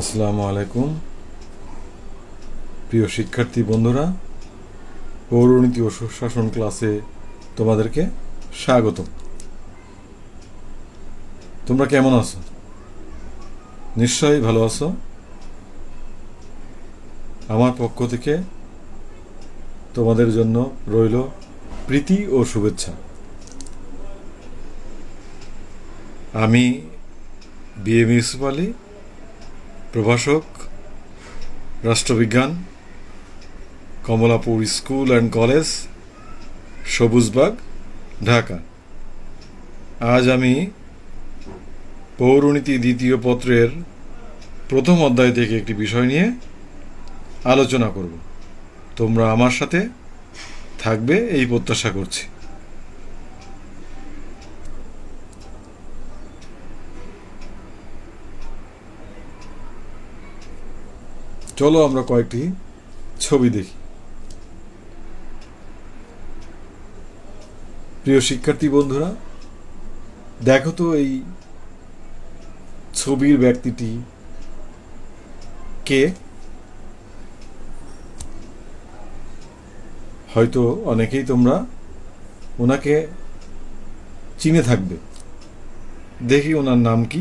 আসসালামু আলাইকুম। প্রিয় শিক্ষার্থী বন্ধুরা, পৌরনীতি ও সুশাসন ক্লাসে তোমাদেরকে স্বাগত। তোমরা কেমন আছো? নিশ্চয়ই ভালো আছো। আমার পক্ষ থেকে তোমাদের জন্য রইল প্রীতি ও শুভেচ্ছা। আমি বিএম ইউসুফ আলী প্রভাষক, রাষ্ট্রবিজ্ঞান, Kamalapur school and college, Sabujbagh, Dhaka. আজ আমি পৌরনীতি দ্বিতীয় পত্রের প্রথম অধ্যায় থেকে একটি বিষয় নিয়ে আলোচনা করব। তোমরা আমার সাথে থাকবে এই প্রত্যাশা করছি। চলো আমরা কয়েকটি ছবি দেখি। প্রিয় শিক্ষার্থী বন্ধুরা, দেখো তো এই ছবির ব্যক্তিটি কে? হয়তো অনেকেই তোমরা ওনাকে চিনে থাকবে। দেখি ওনার নাম কি।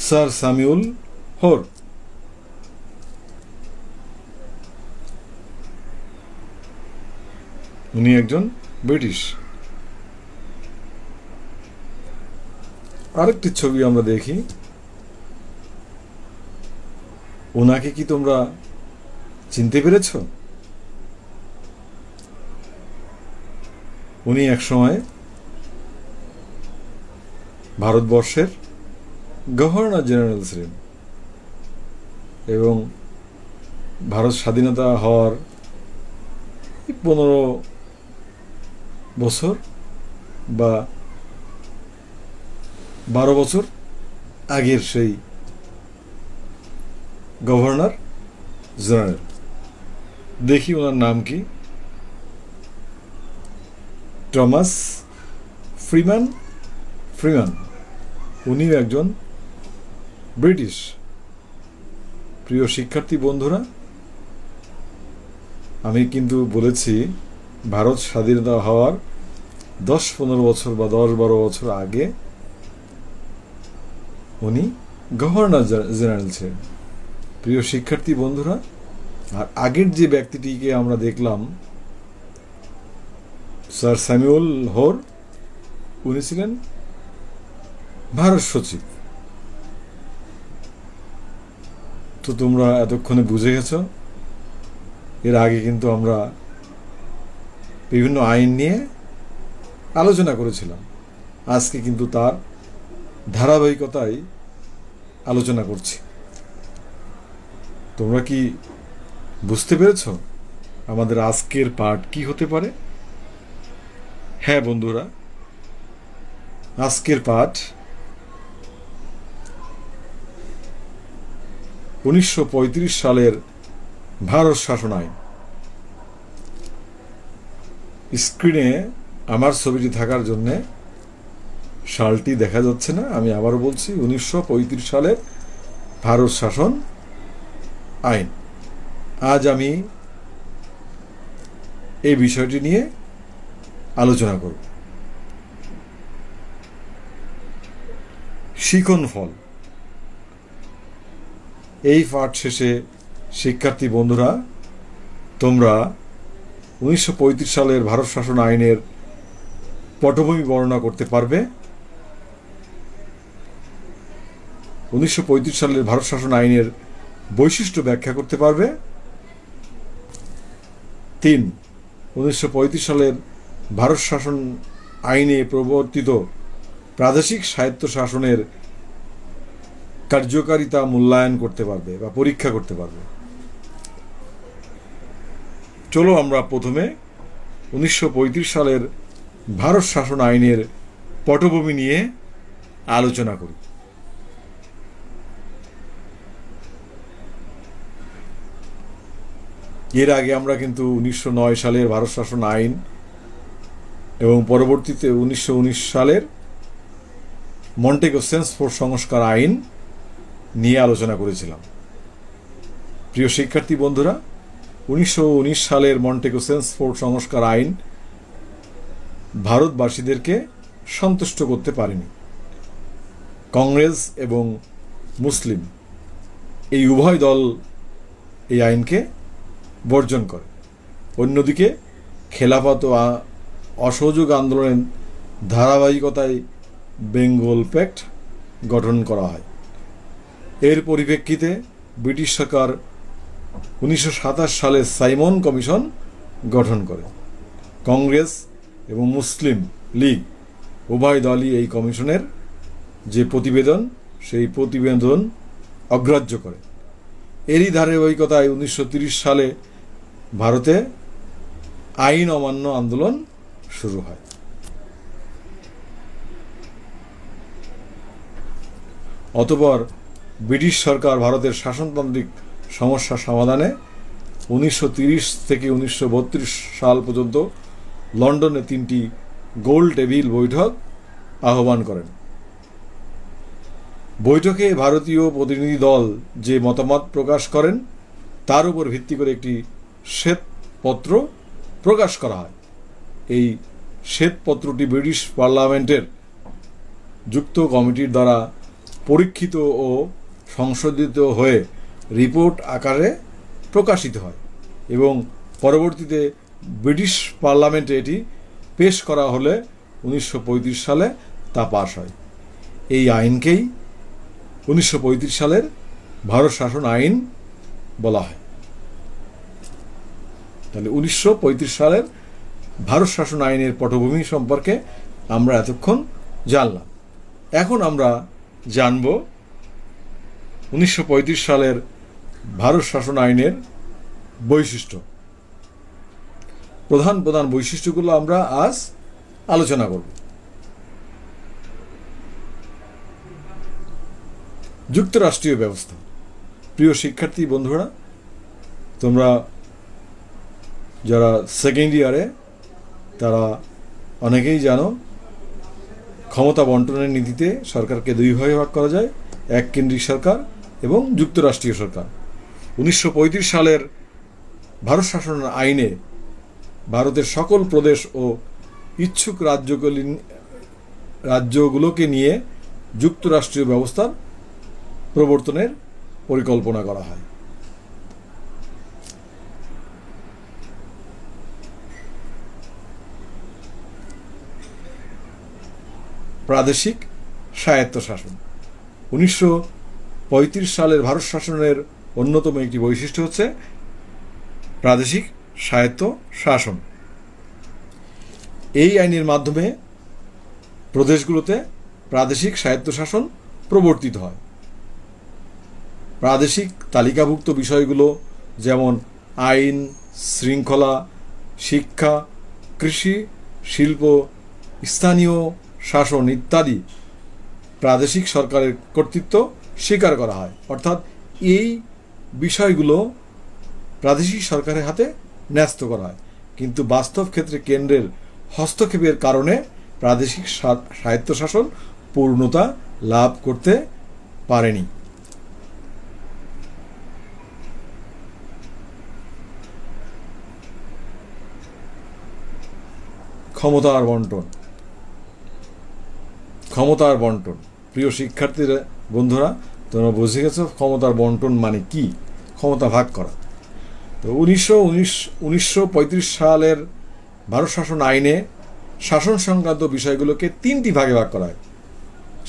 Sir Samuel Hoare. উনি একজন ব্রিটিশ। আরেকটি ছবি আমরা দেখি। ওনাকে কি তোমরা চিনতে পেরেছ? উনি একসময় ভারতবর্ষের গভর্নর জেনারেল ছিলেন এবং ভারত স্বাধীনতা হওয়ার পনেরো বছর বা বারো বছর আগের সেই গভর্নর জেনারেল। দেখি ওনার নাম কি? টমাস ফ্রিম্যান ফ্রিম্যান উনিও একজন ব্রিটিশ। প্রিয় শিক্ষার্থী বন্ধুরা, আমি কিন্তু বলেছি, ভারত স্বাধীনতা হওয়ার দশ পনেরো বছর বা দশ বারো বছর আগে উনি গভর্নর জেনারেল ছিলেন। প্রিয় শিক্ষার্থী বন্ধুরা, আর আগের যে ব্যক্তিটিকে আমরা দেখলাম, স্যার স্যামুয়েল হোর, উনি ছিলেন ভারত সচিব। তো তোমরা এতক্ষণে বুঝে গেছ? এর আগে কিন্তু আমরা বিভিন্ন আইন নিয়ে আলোচনা করেছিলাম। আজকে কিন্তু তার ধারাবাহিকতায় আলোচনা করছি। তোমরা কি বুঝতে পেরেছ আমাদের আজকের পাঠ কি হতে পারে? হ্যাঁ বন্ধুরা, আজকের পাঠ উনিশশো পঁয়ত্রিশ সালের ভারত শাসন আইন। স্ক্রিনে আমার ছবিটি থাকার জন্যে সালটি দেখা যাচ্ছে না, আমি আবার বলছি, উনিশশো পঁয়ত্রিশ সালের ভারত শাসন আইন। আজ আমি এই বিষয়টি নিয়ে আলোচনা করব। শিখন ফল। এই পাঠ শেষে, শিক্ষার্থী বন্ধুরা, তোমরা উনিশশো পঁয়ত্রিশ সালের ভারত শাসন আইনের পটভূমি বর্ণনা করতে পারবে। উনিশশো পঁয়ত্রিশ সালের ভারত শাসন আইনের বৈশিষ্ট্য ব্যাখ্যা করতে পারবে। তিন, উনিশশো সালের ভারত শাসন আইনে প্রবর্তিত প্রাদেশিক স্বায়ত্ত শাসনের কার্যকারিতা মূল্যায়ন করতে পারবে বা পরীক্ষা করতে পারবে। চলো আমরা প্রথমে উনিশশো পঁয়ত্রিশ সালের ভারত শাসন আইনের পটভূমি নিয়ে আলোচনা করি। এর আগে আমরা কিন্তু উনিশশো নয় সালের ভারত শাসন আইন এবং পরবর্তীতে উনিশশো উনিশ সালের মন্টেগো সেন্সফোর্ড সংস্কার আইন নিয়ে আলোচনা করেছিলাম। প্রিয় শিক্ষার্থী বন্ধুরা, উনিশশো উনিশ সালের মন্টেগো সেন্সফোর্ড সংস্কার আইন ভারতবাসীদেরকে সন্তুষ্ট করতে পারেনি। কংগ্রেস এবং মুসলিম এই উভয় দল এই আইনকে বর্জন করে। অন্যদিকে খেলাফত ও অসহযোগ আন্দোলনের ধারাবাহিকতায় বেঙ্গল প্যাক্ট গঠন করা হয়। এর পরিপ্রেক্ষিতে ব্রিটিশ সরকার উনিশশো সাতাশ সালে সাইমন কমিশন গঠন করে। কংগ্রেস এবং মুসলিম লীগ উভয় দলই এই কমিশনের যে প্রতিবেদন, সেই প্রতিবেদন অগ্রাহ্য করে। এরই ধারাবাহিকতায় উনিশশো সালে ভারতে আইন অমান্য আন্দোলন শুরু হয়। অতপর ব্রিটিশ সরকার ভারতের শাসনতান্ত্রিক সমস্যা সমাধানে উনিশশো থেকে উনিশশো বত্রিশ সাল পর্যন্ত লন্ডনে তিনটি গোল টেবিল বৈঠক আহ্বান করেন। বৈঠকে ভারতীয় প্রতিনিধি দল যে মতামত প্রকাশ করেন, তার উপর ভিত্তি করে একটি শ্বেতপত্র প্রকাশ করা হয়। এই শ্বেতপত্রটি ব্রিটিশ পার্লামেন্টের যুক্ত কমিটির দ্বারা পরীক্ষিত ও সংশোধিত হয়ে রিপোর্ট আকারে প্রকাশিত হয় এবং পরবর্তীতে ব্রিটিশ পার্লামেন্টে এটি পেশ করা হলে উনিশশো পঁয়ত্রিশ সালে তা পাশ হয়। এই আইনকেই উনিশশো পঁয়ত্রিশ সালের ভারত শাসন আইন বলা হয়। তাহলে উনিশশো পঁয়ত্রিশ সালের ভারত শাসন আইনের পটভূমি সম্পর্কে আমরা এতক্ষণ জানলাম। এখন আমরা জানব উনিশশো পঁয়ত্রিশ সালের ভারত শাসন আইনের বৈশিষ্ট্য। প্রধান প্রধান বৈশিষ্ট্যগুলো আমরা আজ আলোচনা করব। যুক্তরাষ্ট্রীয় ব্যবস্থা। প্রিয় শিক্ষার্থী, বন্ধুরা, তোমরা যারা সেকেন্ড ইয়ারে, তারা অনেকেই জানো, ক্ষমতা বন্টনের নীতিতে সরকারকে দুই ভাগে ভাগ করা যায়। এক কেন্দ্রিক সরকার এবং যুক্তরাষ্ট্রীয় সরকার। উনিশশো পঁয়ত্রিশ সালের ভারত শাসন আইনে ভারতের সকল প্রদেশ ও ইচ্ছুক রাজ্যগুলি, রাজ্যগুলোকে নিয়ে যুক্তরাষ্ট্রীয় ব্যবস্থার প্রবর্তনের পরিকল্পনা করা হয়। প্রাদেশিক স্বায়ত্তশাসন। উনিশশো পঁয়ত্রিশ সালের ভারত শাসনের অন্যতম একটি বৈশিষ্ট্য হচ্ছে প্রাদেশিক স্বায়ত্ত শাসন। এই আইনের মাধ্যমে প্রদেশগুলোতে প্রাদেশিক স্বায়ত্তশাসন প্রবর্তিত হয়। প্রাদেশিক তালিকাভুক্ত বিষয়গুলো যেমন আইন, শৃঙ্খলা, শিক্ষা, কৃষি, শিল্প, স্থানীয় শাসন ইত্যাদি প্রাদেশিক সরকারের কর্তৃত্ব স্বীকার করা হয়। অর্থাৎ এই বিষয়গুলো প্রাদেশিক সরকারের হাতে ন্যস্ত করা হয়। কিন্তু বাস্তব ক্ষেত্রে কেন্দ্রের হস্তক্ষেপের কারণে প্রাদেশিক স্বায়ত্তশাসন পূর্ণতা লাভ করতে পারেনি। ক্ষমতার বন্টন। ক্ষমতার বন্টন। প্রিয় শিক্ষার্থীরা, বন্ধুরা তোমরা বুঝে গেছো, ক্ষমতার বন্টন মানে কি? ক্ষমতা ভাগ করা। তো উনিশশো উনিশ, উনিশশো সালের ভারত শাসন আইনে শাসন সংক্রান্ত বিষয়গুলোকে তিনটি ভাগে ভাগ করা হয়।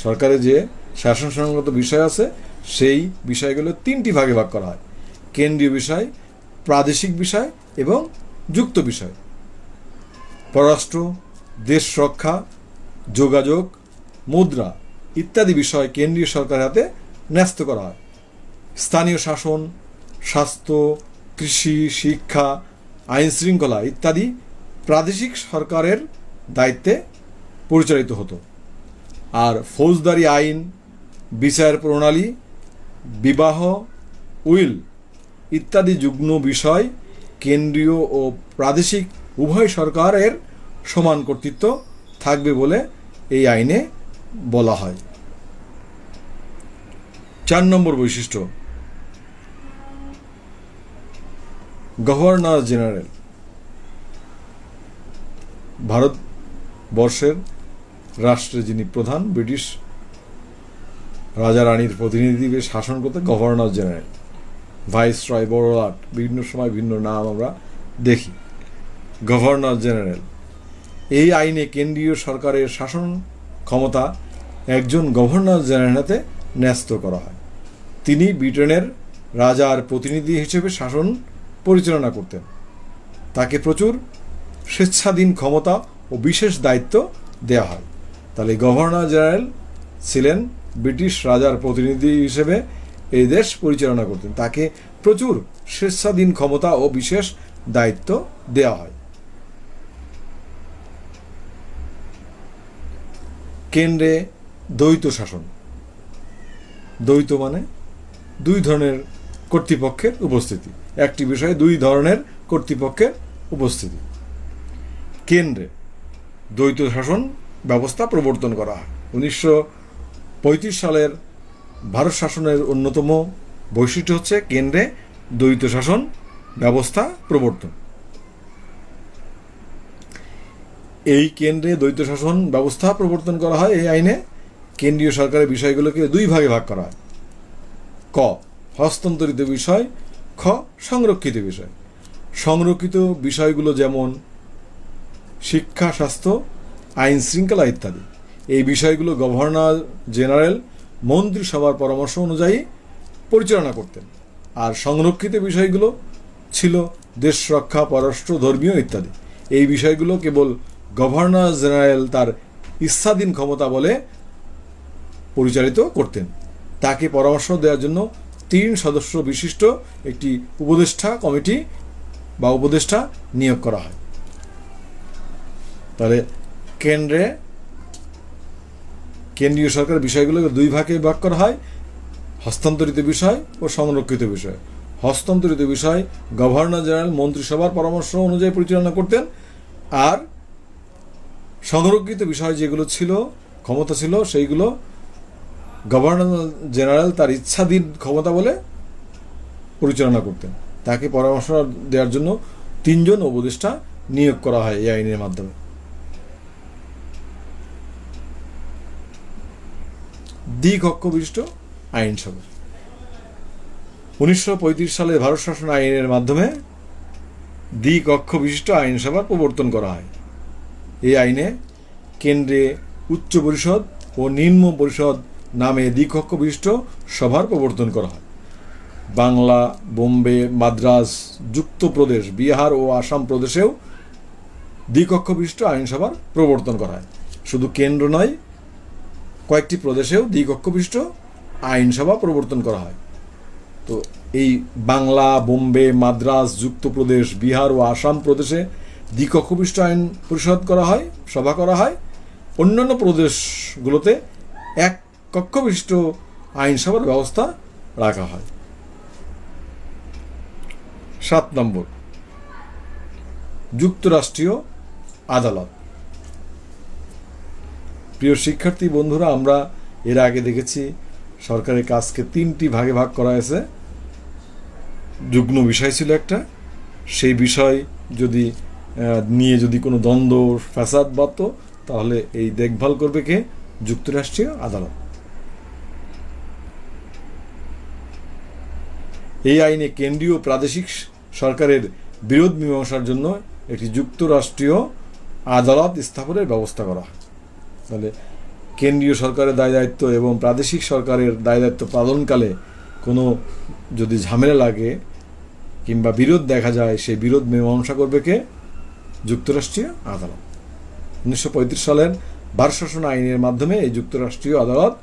সরকারের যে শাসন সংক্রান্ত বিষয় আছে, সেই বিষয়গুলো তিনটি ভাগে ভাগ করা হয়। কেন্দ্রীয় বিষয়, প্রাদেশিক বিষয় এবং যুক্ত বিষয়। পররাষ্ট্র, দেশ রক্ষা, যোগাযোগ, মুদ্রা ইত্যাদি বিষয় কেন্দ্রীয় সরকারের হাতে ন্যস্ত করা হয়। স্থানীয় শাসন, স্বাস্থ্য, কৃষি, শিক্ষা আইন শৃঙ্খলা ইত্যাদি প্রাদেশিক সরকারের দায়িত্বে পরিচালিত হতো। আর ফৌজদারি আইন, বিচার প্রণালী, বিবাহ, উইল ইত্যাদি যুগ্ম বিষয় কেন্দ্রীয় ও প্রাদেশিক উভয় সরকারের সমান কর্তৃত্ব থাকবে বলে এই আইনে বলা হয়। চার নম্বর বৈশিষ্ট্য। Governor general. ভারতবর্ষের রাষ্ট্রে যিনি প্রধান, ব্রিটিশ রাজা রানীর প্রতিনিধি হিসেবে শাসন করতে গভর্নর জেনারেল। ভাইস রয় বড়লাট বিভিন্ন সময় ভিন্ন নাম আমরা দেখি। Governor general. এই আইনে কেন্দ্রীয় সরকারের শাসন ক্ষমতা একজন গভর্নর জেনারেল হাতে ন্যস্ত করা হয়। তিনি ব্রিটেনের রাজার প্রতিনিধি হিসেবে শাসন পরিচালনা করতেন। তাকে প্রচুর স্বেচ্ছাধীন ক্ষমতা ও বিশেষ দায়িত্ব দেওয়া হয়। তাহলে গভর্নর জেনারেল ছিলেন ব্রিটিশ রাজার প্রতিনিধি হিসেবে এই দেশ পরিচালনা করতেন। তাকে প্রচুর স্বেচ্ছাধীন ক্ষমতা ও বিশেষ দায়িত্ব দেওয়া হয়। কেন্দ্রে দ্বৈত শাসন। দ্বৈত মানে দুই ধরনের কর্তৃপক্ষের উপস্থিতি। একটি বিষয়ে দুই ধরনের কর্তৃপক্ষের উপস্থিতি। কেন্দ্রে দ্বৈত শাসন ব্যবস্থা প্রবর্তন করা হয়। উনিশশো পঁয়ত্রিশ সালের ভারত শাসনের অন্যতম বৈশিষ্ট্য হচ্ছে কেন্দ্রে দ্বৈত শাসন ব্যবস্থা প্রবর্তন। এই কেন্দ্রে দ্বৈত শাসন ব্যবস্থা প্রবর্তন করা হয়, এই আইনে। কেন্দ্রীয় সরকারের বিষয়গুলোকে দুই ভাগে ভাগ করা হয়। ক, হস্তান্তরিত বিষয়, খ, সংরক্ষিত বিষয়। সংরক্ষিত বিষয়গুলো যেমন শিক্ষা, স্বাস্থ্য, আইন শৃঙ্খলা ইত্যাদি। এই বিষয়গুলো গভর্নর জেনারেল, মন্ত্রিসভার পরামর্শ অনুযায়ী পরিচালনা করতেন। আর সংরক্ষিত বিষয়গুলো ছিল দেশ রক্ষা, পররাষ্ট্র, ধর্মীয় ইত্যাদি। এই বিষয়গুলো কেবল গভর্নর জেনারেল তার ইচ্ছাধীন ক্ষমতা বলে পরিচালিত করতেন। তাকে পরামর্শ দেওয়ার জন্য তিন সদস্য বিশিষ্ট একটি উপদেষ্টা কমিটি বা উপদেষ্টা নিয়োগ করা হয়। তাহলে কেন্দ্রে কেন্দ্রীয় সরকার বিষয়গুলোকে দুই ভাগে ভাগ করা হয়, হস্তান্তরিত বিষয় ও সংরক্ষিত বিষয়। হস্তান্তরিত বিষয় গভর্নর জেনারেল, মন্ত্রিসভার পরামর্শ অনুযায়ী পরিচালনা করতেন আর সংরক্ষিত বিষয় যেগুলো ছিল, ক্ষমতা ছিল, সেইগুলো গভর্নর জেনারেল তার ইচ্ছাধীন ক্ষমতা বলে পরিচালনা করতেন। তাকে পরামর্শ দেওয়ার জন্য তিনজন উপদেষ্টা নিয়োগ করা হয় এই আইনের মাধ্যমে। দ্বিকক্ষ বিশিষ্ট আইনসভা উনিশশো পঁয়ত্রিশ সালে ভারত শাসন আইনের মাধ্যমে দ্বিকক্ষ বিশিষ্ট আইনসভার প্রবর্তন করা হয়। এই আইনে কেন্দ্রে উচ্চ পরিষদ ও নিম্ন পরিষদ নামে দ্বিকক্ষ বিশিষ্ট সভার প্রবর্তন করা হয়। বাংলা, বোম্বে, মাদ্রাজ, যুক্তপ্রদেশ, বিহার ও আসাম প্রদেশেও দ্বিকক্ষ বিশিষ্ট আইনসভার প্রবর্তন করা হয়। শুধু কেন্দ্র নয়, কয়েকটি প্রদেশেও দ্বিকক্ষ বিশিষ্ট আইনসভা প্রবর্তন করা হয়। তো এই বাংলা, বোম্বে, মাদ্রাজ, যুক্তপ্রদেশ, বিহার ও আসাম প্রদেশে দ্বিকক্ষ বিশিষ্ট আইন পরিষদ করা হয়, সভা করা হয়। অন্যান্য প্রদেশগুলোতে এক কক্ষ বিশিষ্ট আইনসভার ব্যবস্থা রাখা হয়। সাত নম্বর। যুক্তরাষ্ট্রীয় আদালত। প্রিয় শিক্ষার্থী বন্ধুরা, আমরা এর আগে দেখেছি সরকারের কাজকে তিনটি ভাগে ভাগ করা হয়েছে। যুগ্ম বিষয় ছিল একটা। সেই বিষয় যদি নিয়ে যদি কোনো দ্বন্দ্ব, ফ্যাসাদ বাত তাহলে এই দেখভাল করবে কে? যুক্তরাষ্ট্রীয় আদালত। এই আইনে কেন্দ্রীয় প্রাদেশিক সরকারের বিরোধ মীমাংসার জন্য একটি যুক্তরাষ্ট্রীয় আদালত স্থাপনের ব্যবস্থা করা হয়। তাহলে কেন্দ্রীয় সরকারের দায় দায়িত্ব এবং প্রাদেশিক সরকারের দায় দায়িত্ব পালনকালে কোনো যদি ঝামেলা লাগে কিংবা বিরোধ দেখা যায়, সেই বিরোধ মীমাংসা করবে কে? যুক্তরাষ্ট্রীয় আদালত। উনিশশো পঁয়ত্রিশ সালের ভারত শাসন আইনের মাধ্যমে এই যুক্তরাষ্ট্রীয় আদালত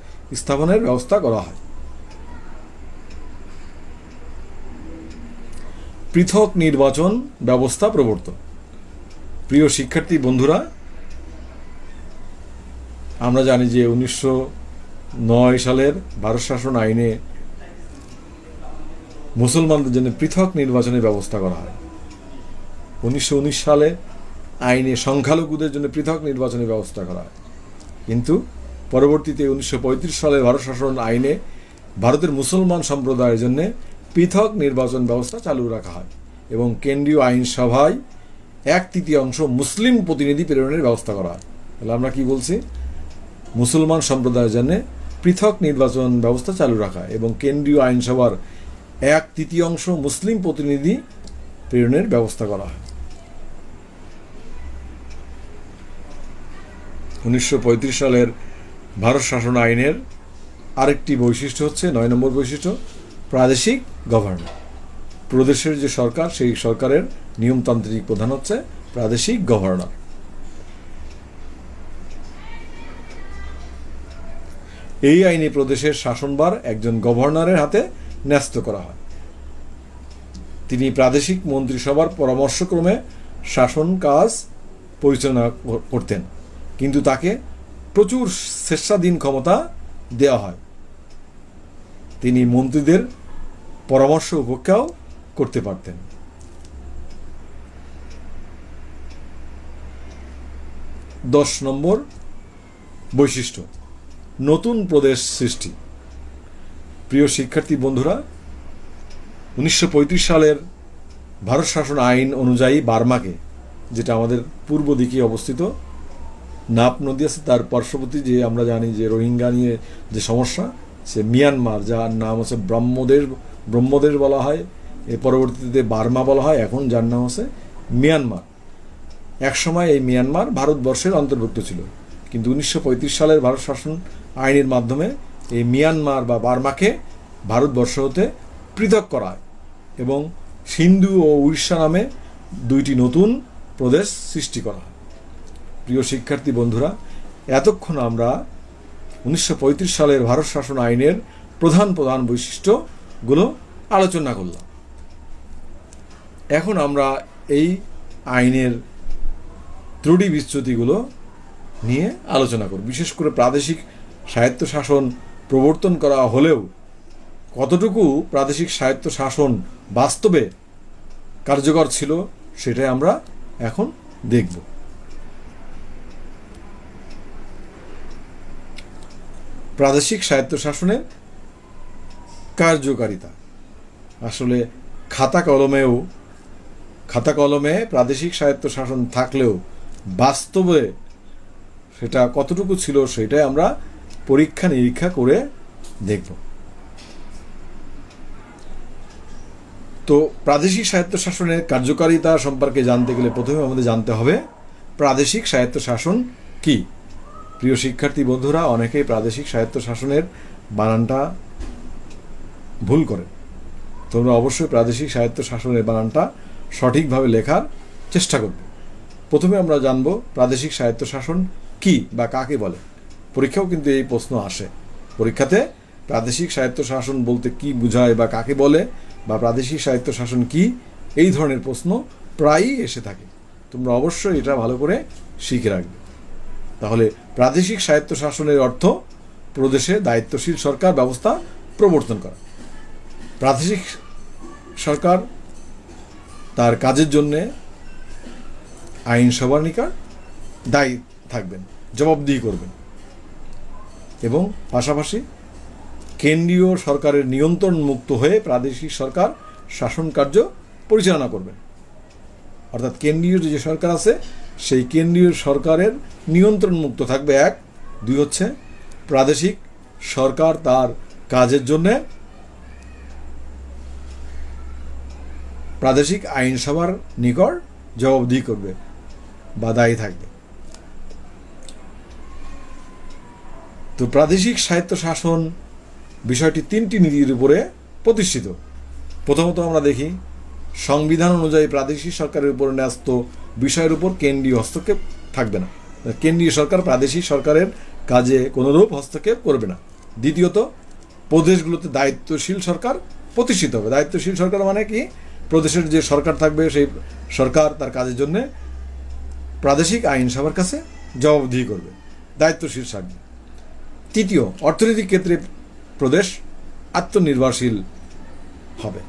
স্থাপনের ব্যবস্থা করা হয়। পৃথক নির্বাচন ব্যবস্থা প্রবর্তন। প্রিয় শিক্ষার্থী বন্ধুরা, আমরা জানি যে উনিশশো নয় সালের ভারত শাসন আইনে মুসলমানদের জন্য পৃথক নির্বাচনের ব্যবস্থা করা হয়। উনিশশো উনিশ সালে আইনে সংখ্যালঘুদের জন্য পৃথক নির্বাচনের ব্যবস্থা করা হয়। কিন্তু পরবর্তীতে উনিশশো সালের ভারত শাসন আইনে ভারতের মুসলমান সম্প্রদায়ের জন্য পৃথক নির্বাচন ব্যবস্থা চালু রাখা হয় এবং কেন্দ্রীয় আইনসভায় এক তৃতীয়াংশ মুসলিম প্রতিনিধি প্রেরণের ব্যবস্থা করা হয়। তাহলে আমরা কি বলছি? মুসলমান সম্প্রদায়ের জন্য পৃথক নির্বাচন ব্যবস্থা চালু রাখা এবং কেন্দ্রীয় আইনসভার এক তৃতীয়াংশ মুসলিম প্রতিনিধি প্রেরণের ব্যবস্থা করা হয়। উনিশশো পঁয়ত্রিশ সালের ভারত শাসন আইনের আরেকটি বৈশিষ্ট্য হচ্ছে, নয় নম্বর বৈশিষ্ট্য প্রাদেশিক গভর্নর প্রদেশের যে সরকার, সেই সরকারের নিয়মতান্ত্রিক প্রধান হচ্ছে প্রাদেশিক গভর্নর এই আইনে প্রদেশের শাসনভার একজন গভর্নরের হাতে ন্যস্ত করা হয়। তিনি প্রাদেশিক মন্ত্রিসভার পরামর্শক্রমে শাসন কাজ পরিচালনা করতেন, কিন্তু তাকে প্রচুর স্বেচ্ছাধীন ক্ষমতা দেওয়া হয়। তিনি মন্ত্রীদের পরামর্শ উপেক্ষাও করতে পারতেন। দশ নম্বর বৈশিষ্ট্য, নতুন প্রদেশ সৃষ্টি। প্রিয় শিক্ষার্থী বন্ধুরা, উনিশশো পঁয়ত্রিশ সালের ভারত শাসন আইন অনুযায়ী বার্মাকে, যেটা আমাদের পূর্ব দিকে অবস্থিত, নাপ নদী আছে, তার পার্শ্ববর্তী যে আমরা জানি যে রোহিঙ্গা নিয়ে যে সমস্যা, সে মিয়ানমার, যার নাম হচ্ছে ব্রহ্মদেশ ব্রহ্মদেশ বলা হয় এর পরবর্তীতে বার্মা বলা হয়, এখন যার নাম আছে মিয়ানমার। একসময় এই মিয়ানমার ভারতবর্ষের অন্তর্ভুক্ত ছিল, কিন্তু উনিশশো পঁয়ত্রিশ সালের ভারত শাসন আইনের মাধ্যমে এই মিয়ানমার বা বার্মাকে ভারতবর্ষ হতে পৃথক করা হয় এবং সিন্ধু ও উড়িষ্যা নামে দুইটি নতুন প্রদেশ সৃষ্টি করা হয়। প্রিয় শিক্ষার্থী বন্ধুরা, এতক্ষণ আমরা উনিশশো পঁয়ত্রিশ সালের ভারত শাসন আইনের প্রধান প্রধান বৈশিষ্ট্যগুলো আলোচনা করলাম। এখন আমরা এই আইনের ত্রুটি বিচ্যুতিগুলো নিয়ে আলোচনা করব। বিশেষ করে প্রাদেশিক স্বায়ত্তশাসন প্রবর্তন করা হলেও কতটুকু প্রাদেশিক স্বায়ত্ত শাসন বাস্তবে কার্যকর ছিল সেটাই আমরা এখন দেখব। প্রাদেশিক স্বায়ত্তশাসনের কার্যকারিতা। আসলে খাতা কলমেও, খাতা কলমে প্রাদেশিক স্বায়ত্তশাসন থাকলেও বাস্তবে সেটা কতটুকু ছিল সেটাই আমরা পরীক্ষা নিরীক্ষা করে দেখব। তো প্রাদেশিক স্বায়ত্তশাসনের কার্যকারিতা সম্পর্কে জানতে গেলে প্রথমে আমাদের জানতে হবে, প্রাদেশিক স্বায়ত্তশাসন কি? প্রিয় শিক্ষার্থী বন্ধুরা, অনেকেই প্রাদেশিক স্বায়ত্তশাসনের বানানটা ভুল করে। তোমরা অবশ্যই প্রাদেশিক সাহিত্য শাসনের বানানটা সঠিকভাবে লেখার চেষ্টা করবে। প্রথমে আমরা জানব প্রাদেশিক সাহিত্য শাসন কি বা কাকে বলে। পরীক্ষাও কিন্তু এই প্রশ্ন আসে। পরীক্ষাতে প্রাদেশিক স্বায়ত্তশাসন বলতে কি বোঝায় বা কাকে বলে বা প্রাদেশিক সাহিত্য শাসন কি, এই ধরনের প্রশ্ন প্রায়ই এসে থাকে। তোমরা অবশ্যই এটা ভালো করে শিখে রাখবে। তাহলে প্রাদেশিক স্বায়ত্তশাসনের অর্থ প্রদেশে দায়িত্বশীল সরকার ব্যবস্থা প্রবর্তন করা। প্রাদেশিক সরকার তার কাজের জন্যে আইনসভার নিকট দায়ী থাকবেন, জবাবদিহি করবেন এবং পাশাপাশি কেন্দ্রীয় সরকারের নিয়ন্ত্রণ মুক্ত হয়ে প্রাদেশিক সরকার শাসন কার্য পরিচালনা করবেন। অর্থাৎ কেন্দ্রীয় যে সরকার আছে, সেই কেন্দ্রীয় সরকারের নিয়ন্ত্রণ মুক্ত থাকবে এক, দুই হচ্ছে প্রাদেশিক সরকার তার কাজের জন্যে প্রাদেশিক আইনসভার নিকট জবাবদিহি করবে বা দায়ী থাকবে। তো প্রাদেশিক সাহিত্য শাসন বিষয়টি তিনটি নীতির উপরে প্রতিষ্ঠিত। প্রথমত আমরা দেখি, সংবিধান অনুযায়ী প্রাদেশিক সরকারের উপর ন্যস্ত বিষয়ের উপর কেন্দ্রীয় হস্তক্ষেপ থাকবে না। কেন্দ্রীয় সরকার প্রাদেশিক সরকারের কাজে কোনোরূপ হস্তক্ষেপ করবে না। দ্বিতীয়ত, প্রদেশগুলোতে দায়িত্বশীল সরকার প্রতিষ্ঠিত হবে। দায়িত্বশীল সরকার মানে কি? প্রদেশের যে সরকার থাকবে, সেই সরকার তার কাজের জন্য প্রাদেশিক আইনসভার কাছে জবাবদিহি করবে। দায়িত্বশীল থাকবে তৃতীয়, অর্থনৈতিক ক্ষেত্রে প্রদেশ আত্মনির্ভরশীল হবে।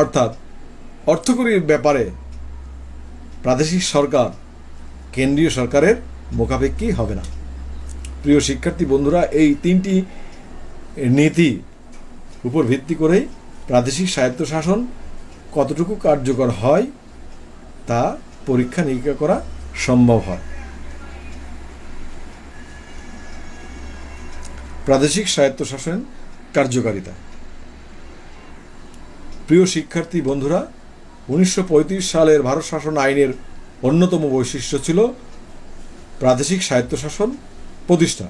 অর্থাৎ অর্থকরীর ব্যাপারে প্রাদেশিক সরকার কেন্দ্রীয় সরকারের মোকাবেক্ষি হবে না। প্রিয় শিক্ষার্থী বন্ধুরা, এই তিনটি নীতি উপর ভিত্তি করেই প্রাদেশিক স্বায়ত্তশাসন কতটুকু কার্যকর হয় তা পরীক্ষা নিরীক্ষা করা সম্ভব হয়। প্রাদেশিক স্বায়ত্তশাসন কার্যকারিতা। প্রিয় শিক্ষার্থী বন্ধুরা, উনিশশো পঁয়ত্রিশ সালের ভারত শাসন আইনের অন্যতম বৈশিষ্ট্য ছিল প্রাদেশিক স্বায়ত্তশাসন প্রতিষ্ঠা।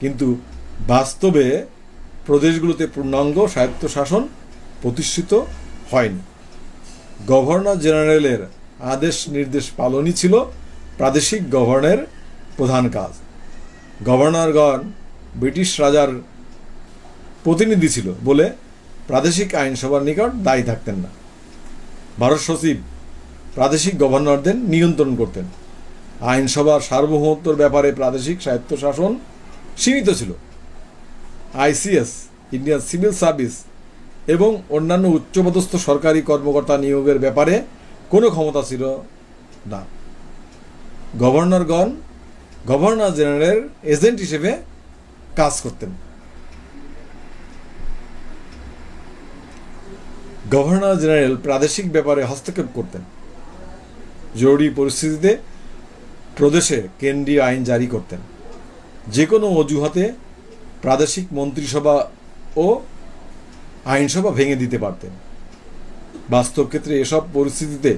কিন্তু বাস্তবে প্রদেশগুলোতে পূর্ণাঙ্গ স্বায়ত্তশাসন প্রতিষ্ঠিত হয়নি। গভর্নর জেনারেলের আদেশ নির্দেশ পালনই ছিল প্রাদেশিক গভর্নরের প্রধান কাজ। গভর্নরগণ ব্রিটিশ রাজার প্রতিনিধি ছিল বলে প্রাদেশিক আইনসভার নিকট দায়ী থাকতেন না। ভারত সচিব প্রাদেশিক গভর্নরদের নিয়ন্ত্রণ করতেন। আইনসভার সার্বভৌমত্বর ব্যাপারে প্রাদেশিক স্বায়ত্তশাসন সীমিত ছিল। আইসিএস, ইন্ডিয়ান সিভিল সার্ভিস এবং অন্যান্য উচ্চপদস্থ সরকারি কর্মকর্তা নিয়োগের ব্যাপারে কোনো ক্ষমতা ছিল না। গভর্নরগণ গভর্নর জেনারেল এজেন্ট হিসেবে কাজ করতেন। গভর্নর জেনারেল প্রাদেশিক ব্যাপারে হস্তক্ষেপ করতেন। জরুরি পরিস্থিতিতে প্রদেশে কেন্দ্রীয় আইন জারি করতেন। যে কোনো অজুহাতে প্রাদেশিক মন্ত্রিসভা ও আইনসভা ভেঙে দিতে পারতেন। বাস্তব ক্ষেত্রে এসব পরিস্থিতিতে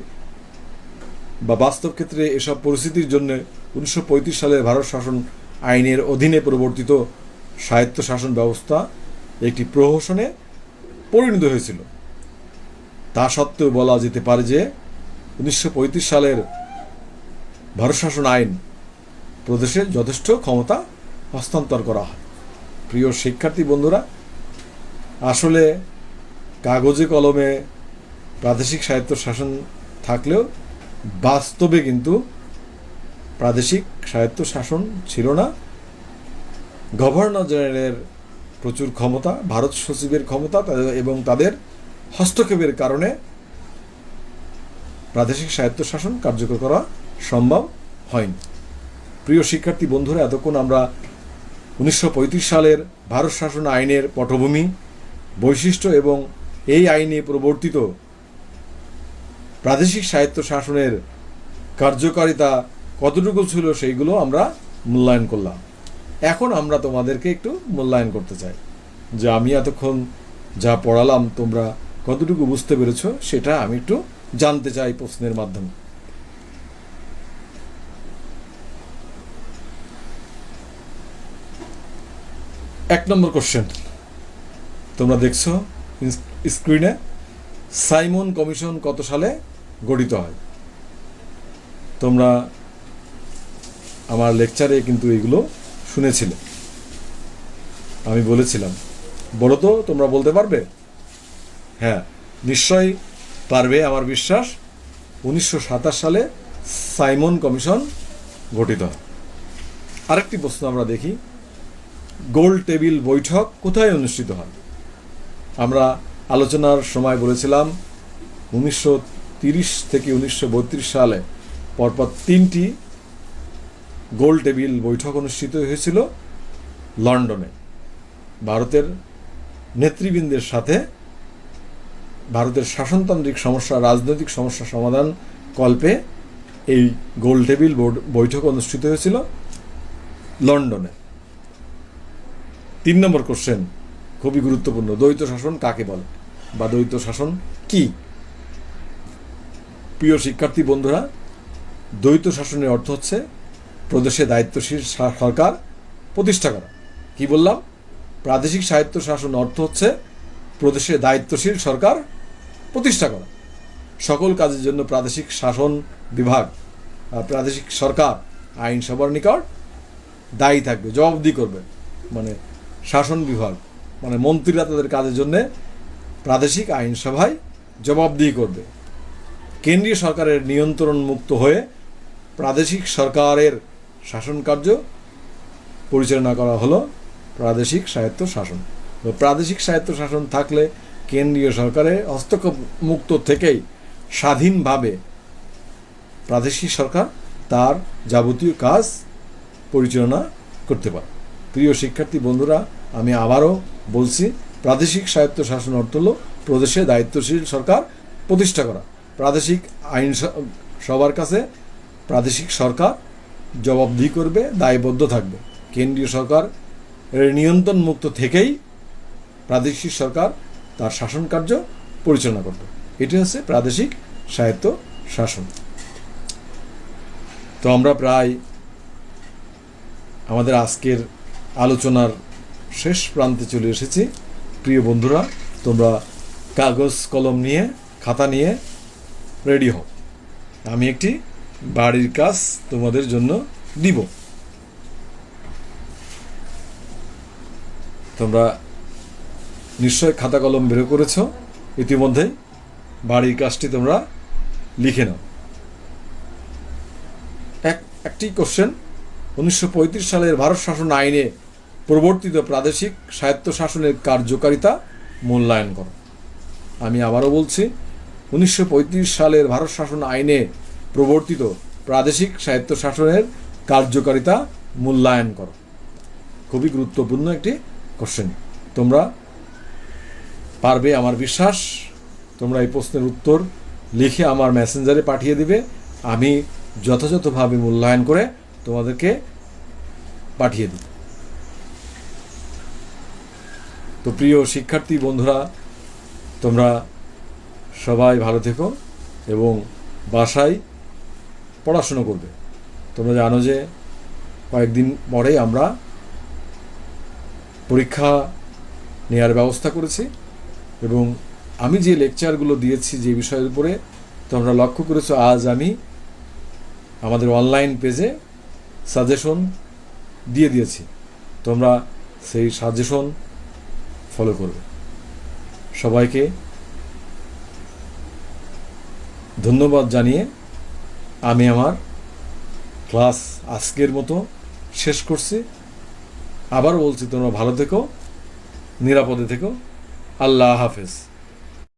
বা বাস্তব ক্ষেত্রে এসব পরিস্থিতির জন্য উনিশশো পঁয়ত্রিশ সালের ভারত শাসন আইনের অধীনে প্রবর্তিত স্বায়ত্তশাসন ব্যবস্থা একটি প্রহসনে পরিণত হয়েছিল। তা সত্ত্বেও বলা যেতে পারে যে উনিশশো পঁয়ত্রিশ সালের ভারত শাসন আইন প্রদেশের যথেষ্ট ক্ষমতা হস্তান্তর করা হয়। প্রিয় শিক্ষার্থী বন্ধুরা আসলে কাগজে কলমে প্রাদেশিক স্বায়ত্তশাসন থাকলেও বাস্তবে কিন্তু প্রাদেশিক স্বায়ত্তশাসন ছিল না। গভর্নর জেনারেলের প্রচুর ক্ষমতা, ভারত সচিবের ক্ষমতা এবং তাদের হস্তক্ষেপের কারণে প্রাদেশিক স্বায়ত্তশাসন কার্যকর করা সম্ভব হয়নি। প্রিয় শিক্ষার্থী বন্ধুরা, এতক্ষণ আমরা উনিশশো পঁয়ত্রিশ সালের ভারত শাসন আইনের পটভূমি বৈশিষ্ট্য এবং এই আইনে প্রবর্তিত প্রাদেশিক স্বায়ত্তশাসনের কার্যকারিতা কতটুকু ছিল সেইগুলো আমরা মূল্যায়ন করলাম। এখন আমরা তোমাদেরকে একটু মূল্যায়ন করতে চাই। যে আমি এতক্ষণ যা পড়ালাম তোমরা কতটুকু বুঝতে পেরেছ সেটা আমি একটু জানতে চাই প্রশ্নের মাধ্যমে। এক নম্বর কোশ্চেন তোমরা দেখছ স্ক্রিনে সাইমন কমিশন কত সালে গঠিত হয়। তোমরা আমার লেকচারে কিন্তু এগুলো শুনেছিলে। আমি বলেছিলাম। বলো তো, তোমরা বলতে পারবে? হ্যাঁ নিশ্চয়ই পারবে আমার বিশ্বাস, উনিশশো সাতাশ সালে সাইমন কমিশন গঠিত আরেকটি প্রশ্ন আমরা দেখি। গোল টেবিল বৈঠক কোথায় অনুষ্ঠিত হয়? আমরা আলোচনার সময় বলেছিলাম, উনিশশো তিরিশ থেকে উনিশশো বত্রিশ সালে পরপর তিনটি গোল টেবিল বৈঠক অনুষ্ঠিত হয়েছিল লন্ডনে। ভারতের নেতৃবৃন্দের সাথে ভারতের শাসনতান্ত্রিক সমস্যা, রাজনৈতিক সমস্যা সমাধান কল্পে এই গোল টেবিল বৈঠক অনুষ্ঠিত হয়েছিল লন্ডনে। তিন নম্বর কোশ্চেন খুবই গুরুত্বপূর্ণ। দ্বৈত শাসন কাকে বলে? বা দ্বৈত শাসন কি? প্রিয় শিক্ষার্থী বন্ধুরা, দ্বৈত শাসনের অর্থ হচ্ছে প্রদেশে দায়িত্বশীল সরকার প্রতিষ্ঠা করা। কি বললাম? প্রাদেশিক সাহিত্য শাসন অর্থ হচ্ছে প্রদেশে দায়িত্বশীল সরকার প্রতিষ্ঠা করা। সকল কাজের জন্য প্রাদেশিক শাসন বিভাগ প্রাদেশিক সরকার, আইনসভার নিকট দায়ী থাকবে জবাবদি করবে। মানে শাসন বিভাগ। মানে মন্ত্রীরা তাদের কাজের জন্য প্রাদেশিক আইনসভায় জবাবদিহি করবে। কেন্দ্রীয় সরকারের নিয়ন্ত্রণ মুক্ত হয়ে প্রাদেশিক সরকারের শাসন কার্য পরিচালনা করা হলো প্রাদেশিক স্বায়ত্ত শাসন। প্রাদেশিক স্বায়ত্ত শাসন থাকলে কেন্দ্রীয় সরকারের হস্তক্ষেপ মুক্ত থেকেই স্বাধীনভাবে প্রাদেশিক সরকার তার যাবতীয় কাজ পরিচালনা করতে পারে। প্রিয় শিক্ষার্থী বন্ধুরা আমি আবারও বলছি, প্রাদেশিক স্বায়ত্ত শাসন অর্থ হল প্রদেশে দায়িত্বশীল সরকার প্রতিষ্ঠা করা। প্রাদেশিক আইন সবার কাছে প্রাদেশিক সরকার জবাবদিহি করবে, দায়বদ্ধ থাকবে। কেন্দ্রীয় সরকার এর নিয়ন্ত্রণ মুক্ত থেকেই প্রাদেশিক সরকার তার শাসন কার্য পরিচালনা করবে। এটি হচ্ছে প্রাদেশিক স্বায়ত্ত শাসন তো আমরা প্রায় আমাদের আজকের আলোচনার শেষ প্রান্তে চলে এসেছি। প্রিয় বন্ধুরা, তোমরা কাগজ, কলম নিয়ে, খাতা নিয়ে রেডি হও। আমি একটি বাড়ির কাজ তোমাদের জন্য দিব। তোমরা নিশ্চয় খাতা, কলম বের করেছ। ইতিমধ্যেই বাড়ির কাজটি তোমরা লিখে নাও। এক, একটি কোশ্চেন উনিশশো পঁয়ত্রিশ সালের ভারত শাসন আইনে প্রবর্তিত প্রাদেশিক স্বায়ত্তশাসনের কার্যকারিতা মূল্যায়ন করো। আমি আবারও বলছি, উনিশশো পঁয়ত্রিশ সালের ভারত শাসন আইনে প্রবর্তিত প্রাদেশিক স্বায়ত্তশাসনের কার্যকারিতা মূল্যায়ন করো। খুবই গুরুত্বপূর্ণ একটি কোশ্চেন তোমরা পারবে আমার বিশ্বাস, তোমরা এই প্রশ্নের উত্তর লিখে আমার মেসেঞ্জারে পাঠিয়ে দিবে। আমি যথাযথভাবে মূল্যায়ন করে তোমাদেরকে পাঠিয়ে দিই তো প্রিয় শিক্ষার্থী বন্ধুরা, তোমরা সবাই ভালো থেকো এবং বাসায় পড়াশুনো করবে। তোমরা জানো যে কয়েকদিন পরেই আমরা পরীক্ষা নেওয়ার ব্যবস্থা করেছি এবং আমি যে লেকচারগুলো দিয়েছি যে বিষয়ের উপরে তোমরা লক্ষ্য করেছ, আজ আমি আমাদের অনলাইন পেজে সাজেশন দিয়ে দিয়েছি। তোমরা সেই সাজেশন ফলো করবে। সবাইকে ধন্যবাদ জানিয়ে আমি আমার ক্লাস আজকের মতো শেষ করছি। আবার বলছি, তোমরা ভালো থেকো, নিরাপদে থেকো। আল্লাহ হাফেজ।